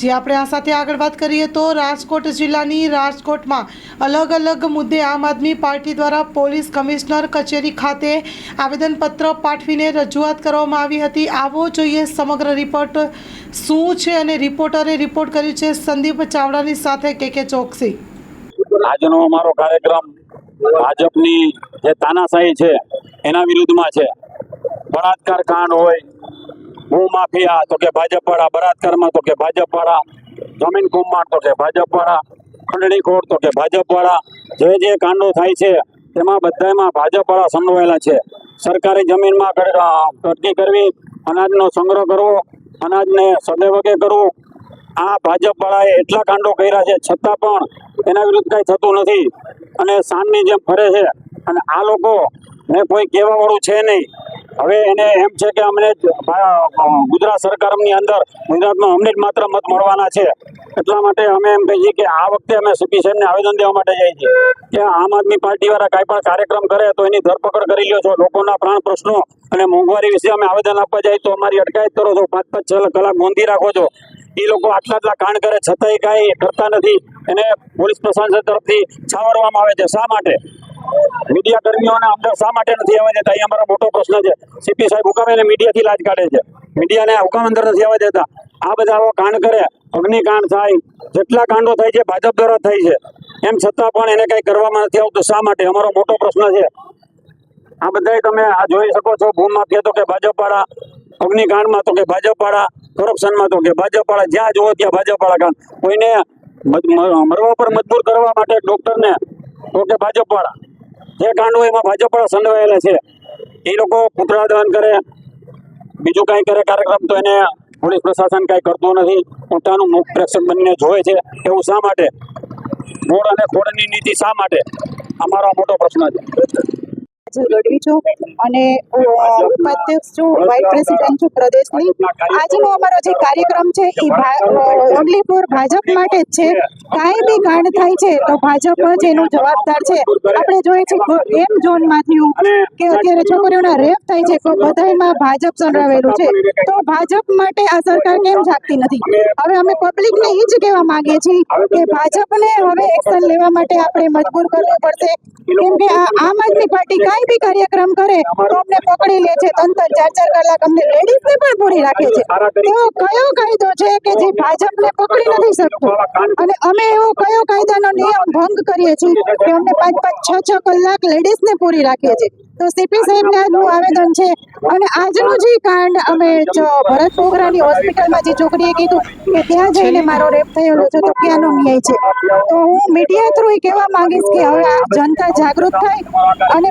જે આપણે આ સાથે આગળ વાત કરીએ તો રાજકોટ જિલ્લાની રાજકોટમાં અલગ અલગ મુદ્દે આમ આદમી પાર્ટી દ્વારા પોલીસ કમિશનર કચેરી ખાતે આવેદનપત્ર પાઠવીને રજૂઆત કરવામાં આવી હતી. આવો જોઈએ સમગ્ર રિપોર્ટ. શું છે અને રિપોર્ટરે રિપોર્ટ કર્યું છે સંદીપ ચાવડાની સાથે કે કે ચોકસી? આજનો અમારો કાર્યક્રમ ભાજપની જે તાનાશાહી છે, એના વિરુદ્ધમાં છે. બળાત્કાર કાંડ હોય ભૂ માફિયા તો કે ભાજપ વાળા બળાત્કારમાં, તો કે ભાજપ વાળા જમીન કુંભાર, તો કે ભાજપ વાળા ખંડણીખોર તો કે ભાજપ વાળા જે જે કાંડો થાય છે, તેમાં બધામાં ભાજપ વાળા સંડોવાયેલા છે. સરકારી જમીનમાં કટકી કરવી, અનાજનો સંગ્રહ કરવો, અનાજને સદેવકે કરવું. આ ભાજપ વાળાએ એટલા કાંડો કર્યા છે, છતાં પણ એના વિરુદ્ધ કાંઈ થતું નથી. અને સાંજની જેમ ફરે છે. અને આ લોકો ને કોઈ કહેવા વાળું છે નહીં. હવે એને એમ છે કે અમને ગુજરાત સરકારની અંદર ગુજરાતમાં અમને જ માત્ર મત મળવાના છે. એટલા માટે અમે એમ કહીએ કે આ વખતે અમે સીપી સાહેબને આવેદન દેવા માટે જઈએ છીએ. કે આમ આદમી પાર્ટી વાળા કાંઈ પણ કાર્યક્રમ કરે તો એની ધરપકડ કરી લ્યો છો. લોકોના પ્રાણ પ્રશ્નો અને મોંઘવારી વિશે અમે આવેદન આપવા જાય તો અમારી અટકાયત કરો છો. પાંચ પાંચ છ કલાક નોંધી રાખો છો. એ લોકો આટલા આટલા કાંડ કરે, છતાંય કાંઈ કરતા નથી. એને પોલીસ પ્રશાસન તરફથી છાવરવામાં આવે છે. શા માટે? મીડિયા કર્મીઓને અંદર શા માટે નથી આવવા દેતા? એ અમારો મોટો પ્રશ્ન છે. સીપી સાહેબ હુકમ એને મીડિયાથી લાજ કાઢે છે. મીડિયાને હુકમ અંદર નથી આવવા દેતા. આ બધા આવો કાંડ કરે, અગ્નિકાંડ થાય, જેટલા કાંડો થાય છે, ભાજપ દ્વારા થાય છે. એમ છતાં પણ એને કઈ કરવામાં નથી આવતું. શા માટે? અમારો મોટો પ્રશ્ન છે. આ બધાય તમે આ જોઈ શકો છો ભૂ માફિયા તો કે ભાજપ વાળા અગ્નિકાંડમાં તો કે ભાજપ વાળા કરપ્શનમાં તો કે ભાજપ વાળા જ્યાં જુઓ ત્યાં ભાજપ વાળા કાંડ. કોઈને મરવા પર મજબૂર કરવા માટે ડોક્ટરને તો કે ભાજપ વાળા જે કાંડ એમાં ભાજપ પણ સંડવાયેલા છે, એ લોકો પુતળા દહન કરે. બીજું કાંઈ કરે કાર્યક્રમ તો એને પોલીસ પ્રશાસન કાંઈ કરતું નથી. પોતાનું મુખ પ્રેક્ષક બનીને જોવે છે. એવું શા માટે? મૂળ અને ખોળની નીતિ શા માટે? અમારો મોટો પ્રશ્ન છે. ગઢવી છું અને ઉપાધ્યક્ષ છું વાઇસ પ્રેસિડેન્ટ છું પ્રદેશની. આજનો અમારો જે કાર્યક્રમ છે એ ઓનલી ફોર ભાજપ માટે જ છે. કાંઈ બી કાંડ થાય છે, તો ભાજપ જ એનો જવાબદાર છે. આપણે જોઈએ છીએ એમ ઝોનમાં થયું કે અત્યારે છોકરીઓના રેપ થાય છે, તો બધાયમાં ભાજપ સંડરાવેલું છે. તો ભાજપ માટે આ સરકાર કેમ જાગતી નથી? હવે અમે પબ્લિકને એ જ કહેવા માંગીએ છીએ કે ભાજપને હવે એક્શન લેવા માટે આપણે મજબૂર કરવું પડશે. કેમ કે આમ આદમી પાર્ટી કાંઈ બી કાર્યક્રમ કરે તો અમને પકડી લે છે ત્રણ ત્રણ ચાર ચાર કલાક અમને લેડીઝને પણ પૂરી રાખે છે. એવો કયો કાયદો છે કે જે ભાજપને પકડી નથી શકતો? અને અમે એવો કયો કાયદાનો નિયમ ભંગ કરીએ છીએ કે અમને પાંચ પાંચ છ છ કલાક લેડીઝને પૂરી રાખીએ છીએ? તો સીપી સાહેબને આજનું આવેદન છે. અને આજનું જે કાંડ અમે ભરત પોગરાની હોસ્પિટલમાં જે છોકરીએ કીધું કે ત્યાં જઈને મારો રેપ થયેલો છે તો ક્યાંનો ન્યાય છે? તો હું મીડિયા થ્રુ એ કહેવા માંગીશ કે હવે આ જનતા જાગૃત થાય અને